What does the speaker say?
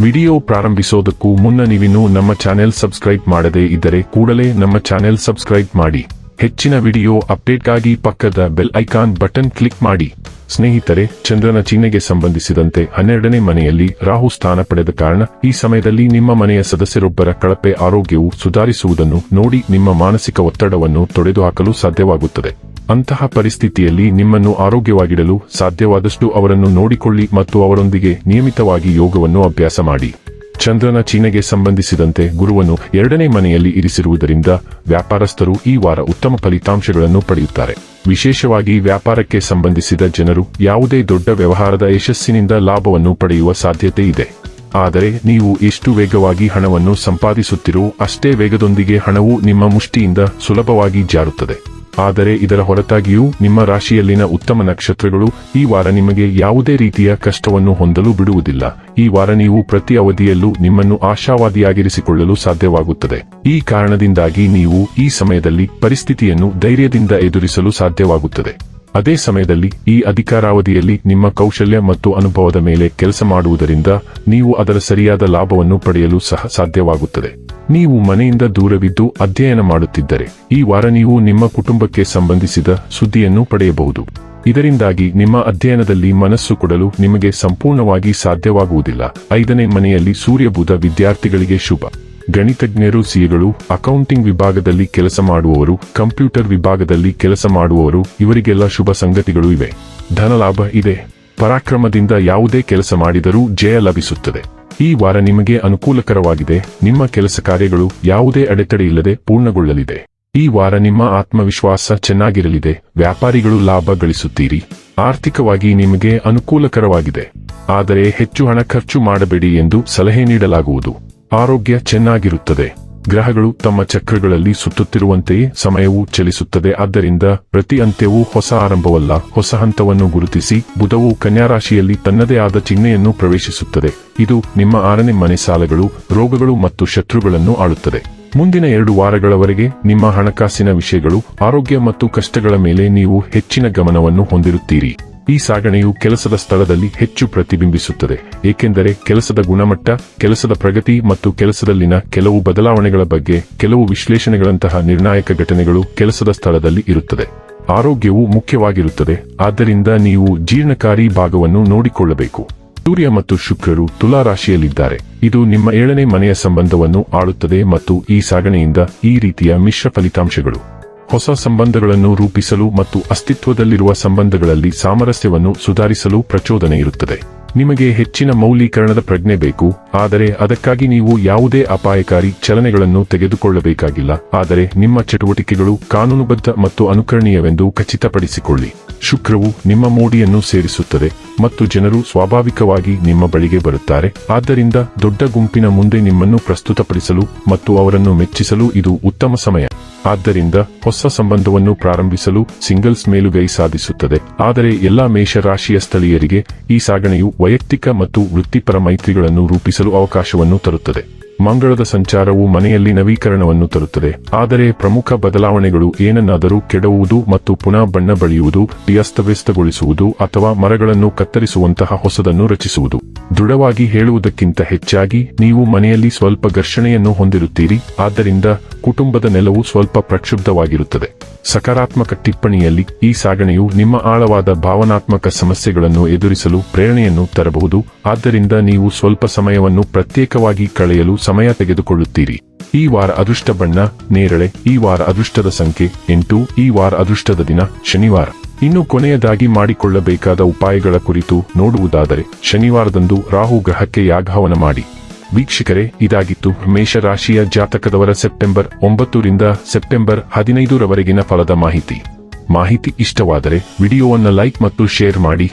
Video ಪ್ರಾರಂಭಿಸೋದಕ್ಕೂ ಮುನ್ನ ನೀವಿನ್ನೂ ನಮ್ಮ ಚಾನೆಲ್ ಸಬ್ಸ್ಕ್ರೈಬ್ ಮಾಡದೇ ಇದ್ದರೆ ಕೂಡಲೇ ನಮ್ಮ ಚಾನೆಲ್ ಸಬ್ಸ್ಕ್ರೈಬ್ ಮಾಡಿ. ಹೆಚ್ಚಿನ ವಿಡಿಯೋ ಅಪ್ಡೇಟ್ಗಾಗಿ ಪಕ್ಕದ ಬೆಲ್ ಐಕಾನ್ ಬಟನ್ ಕ್ಲಿಕ್ ಮಾಡಿ. ಸ್ನೇಹಿತರೆ, ಚಂದ್ರನ ಚಿಹ್ನೆಗೆ ಸಂಬಂಧಿಸಿದಂತೆ ಹನ್ನೆರಡನೇ ಮನೆಯಲ್ಲಿ ರಾಹು ಸ್ಥಾನ ಪಡೆದ ಕಾರಣ ಈ ಸಮಯದಲ್ಲಿ ನಿಮ್ಮ ಮನೆಯ ಸದಸ್ಯರೊಬ್ಬರ ಕಳಪೆ ಆರೋಗ್ಯವು ಸುಧಾರಿಸುವುದನ್ನು ನೋಡಿ ನಿಮ್ಮ ಮಾನಸಿಕ ಒತ್ತಡವನ್ನು ತೊಡೆದುಹಾಕಲು ಸಾಧ್ಯವಾಗುತ್ತದೆ. ಅಂತಹ ಪರಿಸ್ಥಿತಿಯಲ್ಲಿ ನಿಮ್ಮನ್ನು ಆರೋಗ್ಯವಾಗಿಡಲು ಸಾಧ್ಯವಾದಷ್ಟು ಅವರನ್ನು ನೋಡಿಕೊಳ್ಳಿ ಮತ್ತು ಅವರೊಂದಿಗೆ ನಿಯಮಿತವಾಗಿ ಯೋಗವನ್ನು ಅಭ್ಯಾಸ ಮಾಡಿ. ಚಂದ್ರನ ಚೀನೆಗೆ ಸಂಬಂಧಿಸಿದಂತೆ ಗುರುವನ್ನು ಎರಡನೇ ಮನೆಯಲ್ಲಿ ಇರಿಸಿರುವುದರಿಂದ ವ್ಯಾಪಾರಸ್ಥರು ಈ ವಾರ ಉತ್ತಮ ಫಲಿತಾಂಶಗಳನ್ನು ಪಡೆಯುತ್ತಾರೆ. ವಿಶೇಷವಾಗಿ ವ್ಯಾಪಾರಕ್ಕೆ ಸಂಬಂಧಿಸಿದ ಜನರು ಯಾವುದೇ ದೊಡ್ಡ ವ್ಯವಹಾರದ ಯಶಸ್ಸಿನಿಂದ ಲಾಭವನ್ನು ಪಡೆಯುವ ಸಾಧ್ಯತೆ ಇದೆ. ಆದರೆ ನೀವು ಎಷ್ಟು ವೇಗವಾಗಿ ಹಣವನ್ನು ಸಂಪಾದಿಸುತ್ತಿರೋ ಅಷ್ಟೇ ವೇಗದೊಂದಿಗೆ ಹಣವು ನಿಮ್ಮ ಮುಷ್ಟಿಯಿಂದ ಸುಲಭವಾಗಿ ಜಾರುತ್ತದೆ. ಆದರೆ ಇದರ ಹೊರತಾಗಿಯೂ ನಿಮ್ಮ ರಾಶಿಯಲ್ಲಿನ ಉತ್ತಮ ನಕ್ಷತ್ರಗಳು ಈ ವಾರ ನಿಮಗೆ ಯಾವುದೇ ರೀತಿಯ ಕಷ್ಟವನ್ನು ಹೊಂದಲು ಬಿಡುವುದಿಲ್ಲ. ಈ ವಾರ ನೀವು ಪ್ರತಿ ಅವಧಿಯಲ್ಲೂ ನಿಮ್ಮನ್ನು ಆಶಾವಾದಿಯಾಗಿರಿಸಿಕೊಳ್ಳಲು ಸಾಧ್ಯವಾಗುತ್ತದೆ. ಈ ಕಾರಣದಿಂದಾಗಿ ನೀವು ಈ ಸಮಯದಲ್ಲಿ ಪರಿಸ್ಥಿತಿಯನ್ನು ಧೈರ್ಯದಿಂದ ಎದುರಿಸಲು ಸಾಧ್ಯವಾಗುತ್ತದೆ. ಅದೇ ಸಮಯದಲ್ಲಿ ಈ ಅಧಿಕಾರಾವಧಿಯಲ್ಲಿ ನಿಮ್ಮ ಕೌಶಲ್ಯ ಮತ್ತು ಅನುಭವದ ಮೇಲೆ ಕೆಲಸ ಮಾಡುವುದರಿಂದ ನೀವು ಅದರ ಸರಿಯಾದ ಲಾಭವನ್ನು ಪಡೆಯಲು ಸಹ ಸಾಧ್ಯವಾಗುತ್ತದೆ. ನೀವು ಮನೆಯಿಂದ ದೂರವಿದ್ದು ಅಧ್ಯಯನ ಮಾಡುತ್ತಿದ್ದರೆ, ಈ ವಾರ ನೀವು ನಿಮ್ಮ ಕುಟುಂಬಕ್ಕೆ ಸಂಬಂಧಿಸಿದ ಸುದ್ದಿಯನ್ನು ಪಡೆಯಬಹುದು. ಇದರಿಂದಾಗಿ ನಿಮ್ಮ ಅಧ್ಯಯನದಲ್ಲಿ ಮನಸ್ಸು ಕೊಡಲು ನಿಮಗೆ ಸಂಪೂರ್ಣವಾಗಿ ಸಾಧ್ಯವಾಗುವುದಿಲ್ಲ. ಐದನೇ ಮನೆಯಲ್ಲಿ ಸೂರ್ಯ ಬುಧ ವಿದ್ಯಾರ್ಥಿಗಳಿಗೆ ಶುಭ. ಗಣಿತಜ್ಞರು ಸಿಎಗಳು ಅಕೌಂಟಿಂಗ್ ವಿಭಾಗದಲ್ಲಿ ಕೆಲಸ ಮಾಡುವವರು, ಕಂಪ್ಯೂಟರ್ ವಿಭಾಗದಲ್ಲಿ ಕೆಲಸ ಮಾಡುವವರು, ಇವರಿಗೆಲ್ಲ ಶುಭ ಸಂಗತಿಗಳು ಇವೆ. ಧನಲಾಭ ಇದೆ. ಪರಾಕ್ರಮದಿಂದ ಯಾವುದೇ ಕೆಲಸ ಮಾಡಿದರೂ ಜಯ ಲಭಿಸುತ್ತದೆ. ಈ ವಾರ ನಿಮಗೆ ಅನುಕೂಲಕರವಾಗಿದೆ. ನಿಮ್ಮ ಕೆಲಸ ಕಾರ್ಯಗಳು ಯಾವುದೇ ಅಡೆತಡೆ ಇಲ್ಲದೆ ಪೂರ್ಣಗೊಳ್ಳಲಿದೆ. ಈ ವಾರ ನಿಮ್ಮ ಆತ್ಮವಿಶ್ವಾಸ ಚೆನ್ನಾಗಿರಲಿದೆ. ವ್ಯಾಪಾರಿಗಳು ಲಾಭ ಗಳಿಸುತ್ತೀರಿ. ಆರ್ಥಿಕವಾಗಿ ನಿಮಗೆ ಅನುಕೂಲಕರವಾಗಿದೆ. ಆದರೆ ಹೆಚ್ಚು ಹಣ ಖರ್ಚು ಮಾಡಬೇಡಿ ಎಂದು ಸಲಹೆ ನೀಡಲಾಗುವುದು. ಆರೋಗ್ಯ ಚೆನ್ನಾಗಿರುತ್ತದೆ. ಗ್ರಹಗಳು ತಮ್ಮ ಚಕ್ರಗಳಲ್ಲಿ ಸುತ್ತುತ್ತಿರುವಂತೆಯೇ ಸಮಯವು ಚಲಿಸುತ್ತದೆ. ಆದ್ದರಿಂದ ಪ್ರತಿ ಅಂತ್ಯವೂ ಹೊಸ ಆರಂಭವಲ್ಲ. ಹೊಸ ಹಂತವನ್ನು ಗುರುತಿಸಿ ಬುಧವು ಕನ್ಯಾರಾಶಿಯಲ್ಲಿ ತನ್ನದೇ ಆದ ಚಿಹ್ನೆಯನ್ನು ಪ್ರವೇಶಿಸುತ್ತದೆ. ಇದು ನಿಮ್ಮ ಆರನೇ ಮನೆ ಸಾಲಗಳು ರೋಗಗಳು ಮತ್ತು ಶತ್ರುಗಳನ್ನು ಆಳುತ್ತದೆ. ಮುಂದಿನ ಎರಡು ವಾರಗಳವರೆಗೆ ನಿಮ್ಮ ಹಣಕಾಸಿನ ವಿಷಯಗಳು, ಆರೋಗ್ಯ ಮತ್ತು ಕಷ್ಟಗಳ ಮೇಲೆ ನೀವು ಹೆಚ್ಚಿನ ಗಮನವನ್ನು ಹೊಂದಿರುತ್ತೀರಿ. ಈ ಸಾಗಣೆಯು ಕೆಲಸದ ಸ್ಥಳದಲ್ಲಿ ಹೆಚ್ಚು ಪ್ರತಿಬಿಂಬಿಸುತ್ತದೆ, ಏಕೆಂದರೆ ಕೆಲಸದ ಗುಣಮಟ್ಟ, ಕೆಲಸದ ಪ್ರಗತಿ ಮತ್ತು ಕೆಲಸದಲ್ಲಿನ ಕೆಲವು ಬದಲಾವಣೆಗಳ ಬಗ್ಗೆ ಕೆಲವು ವಿಶ್ಲೇಷಣೆಗಳಂತಹ ನಿರ್ಣಾಯಕ ಘಟನೆಗಳು ಕೆಲಸದ ಸ್ಥಳದಲ್ಲಿ ಇರುತ್ತದೆ. ಆರೋಗ್ಯವು ಮುಖ್ಯವಾಗಿರುತ್ತದೆ, ಆದ್ದರಿಂದ ನೀವು ಜೀರ್ಣಕಾರಿ ಭಾಗವನ್ನು ನೋಡಿಕೊಳ್ಳಬೇಕು. ಸೂರ್ಯ ಮತ್ತು ಶುಕ್ರರು ತುಲಾ ರಾಶಿಯಲ್ಲಿದ್ದಾರೆ. ಇದು ನಿಮ್ಮ ಏಳನೇ ಮನೆಯ ಸಂಬಂಧವನ್ನು ಆಳುತ್ತದೆ ಮತ್ತು ಈ ಸಾಗಣೆಯಿಂದ ಈ ರೀತಿಯ ಮಿಶ್ರ ಫಲಿತಾಂಶಗಳು. ಹೊಸ ಸಂಬಂಧಗಳನ್ನು ರೂಪಿಸಲು ಮತ್ತು ಅಸ್ತಿತ್ವದಲ್ಲಿರುವ ಸಂಬಂಧಗಳಲ್ಲಿ ಸಾಮರಸ್ಯವನ್ನು ಸುಧಾರಿಸಲು ಪ್ರಚೋದನೆ ಇರುತ್ತದೆ. ನಿಮಗೆ ಹೆಚ್ಚಿನ ಮೌಲ್ಯೀಕರಣದ ಪ್ರಜ್ಞೆ ಬೇಕು, ಆದರೆ ಅದಕ್ಕಾಗಿ ನೀವು ಯಾವುದೇ ಅಪಾಯಕಾರಿ ಚಲನೆಗಳನ್ನು ತೆಗೆದುಕೊಳ್ಳಬೇಕಾಗಿಲ್ಲ, ಆದರೆ ನಿಮ್ಮ ಚಟುವಟಿಕೆಗಳು ಕಾನೂನುಬದ್ಧ ಮತ್ತು ಅನುಕರಣೀಯವೆಂದು ಖಚಿತಪಡಿಸಿಕೊಳ್ಳಿ. ಶುಕ್ರವು ನಿಮ್ಮ ಮೋಡಿಯನ್ನು ಸೇರಿಸುತ್ತದೆ ಮತ್ತು ಜನರು ಸ್ವಾಭಾವಿಕವಾಗಿ ನಿಮ್ಮ ಬಳಿಗೆ ಬರುತ್ತಾರೆ, ಆದ್ದರಿಂದ ದೊಡ್ಡ ಗುಂಪಿನ ಮುಂದೆ ನಿಮ್ಮನ್ನು ಪ್ರಸ್ತುತಪಡಿಸಲು ಮತ್ತು ಅವರನ್ನು ಮೆಚ್ಚಿಸಲು ಇದು ಉತ್ತಮ ಸಮಯ. ಆದ್ದರಿಂದ ಹೊಸ ಸಂಬಂಧವನ್ನು ಪ್ರಾರಂಭಿಸಲು ಸಿಂಗಲ್ಸ್ ಮೇಲುಗೈ ಸಾಧಿಸುತ್ತದೆ. ಆದರೆ ಎಲ್ಲಾ ಮೇಷರಾಶಿಯ ಸ್ಥಳೀಯರಿಗೆ ಈ ಸಾಗಣೆಯು ವೈಯಕ್ತಿಕ ಮತ್ತು ವೃತ್ತಿಪರ ಮೈತ್ರಿಗಳನ್ನು ರೂಪಿಸಲು ಅವಕಾಶವನ್ನು ತರುತ್ತದೆ. ಮಂಗಳದ ಸಂಚಾರವು ಮನೆಯಲ್ಲಿ ನವೀಕರಣವನ್ನು ತರುತ್ತದೆ. ಆದರೆ ಪ್ರಮುಖ ಬದಲಾವಣೆಗಳು ಏನನ್ನಾದರೂ ಕೆಡವುವುದು ಮತ್ತು ಪುನಃ ಬಣ್ಣ ಬಳಿಯುವುದು ಅಸ್ತವ್ಯಸ್ತಗೊಳಿಸುವುದು ಅಥವಾ ಮರಗಳನ್ನು ಕತ್ತರಿಸುವಂತಹ ಹೊಸದನ್ನು ರಚಿಸುವುದು. ದೃಢವಾಗಿ ಹೇಳುವುದಕ್ಕಿಂತ ಹೆಚ್ಚಾಗಿ, ನೀವು ಮನೆಯಲ್ಲಿ ಸ್ವಲ್ಪ ಘರ್ಷಣೆಯನ್ನು ಹೊಂದಿರುತ್ತೀರಿ. ಆದ್ದರಿಂದ ಕುಟುಂಬದ ನೆಲವು ಸ್ವಲ್ಪ ಪ್ರಕ್ಷುಬ್ಧವಾಗಿರುತ್ತದೆ. ಸಕಾರಾತ್ಮಕ ಟಿಪ್ಪಣಿಯಲ್ಲಿ ಈ ಸಾಗಣೆಯು ನಿಮ್ಮ ಆಳವಾದ ಭಾವನಾತ್ಮಕ ಸಮಸ್ಯೆಗಳನ್ನು ಎದುರಿಸಲು ಪ್ರೇರಣೆಯನ್ನು ತರಬಹುದು. ಆದ್ದರಿಂದ ನೀವು ಸ್ವಲ್ಪ ಸಮಯವನ್ನು ಪ್ರತ್ಯೇಕವಾಗಿ ಕಳೆಯಲು ಸಮಯ ತೆಗೆದುಕೊಳ್ಳುತ್ತೀರಿ. ಈ ವಾರ ಅದೃಷ್ಟ ಬಣ್ಣ, ನೇರಳೆ, ಈ ವಾರ ಅದೃಷ್ಟದ ಸಂಖ್ಯೆ ಎಂಟು, ಈ ವಾರ ಅದೃಷ್ಟದ ದಿನ ಶನಿವಾರ. ಇನ್ನು ಕೊನೆಯದಾಗಿ ಮಾಡಿಕೊಳ್ಳಬೇಕಾದ ಉಪಾಯಗಳ ಕುರಿತು ನೋಡುವುದಾದರೆ, ಶನಿವಾರದಂದು ರಾಹು ಗ್ರಹಕ್ಕೆ ಯಾಗಹವನ ಮಾಡಿ. ವೀಕ್ಷಕರೇ, ಇದಾಗಿತ್ತು ಮೇಷರಾಶಿಯ ಜಾತಕದವರ ಸೆಪ್ಟೆಂಬರ್ ಒಂಬತ್ತರಿಂದ ಸೆಪ್ಟೆಂಬರ್ ಹದಿನೈದರವರೆಗಿನ ಫಲದ ಮಾಹಿತಿ. ಮಾಹಿತಿ ಇಷ್ಟವಾದರೆ ವಿಡಿಯೋವನ್ನು ಲೈಕ್ ಮತ್ತು ಶೇರ್ ಮಾಡಿ.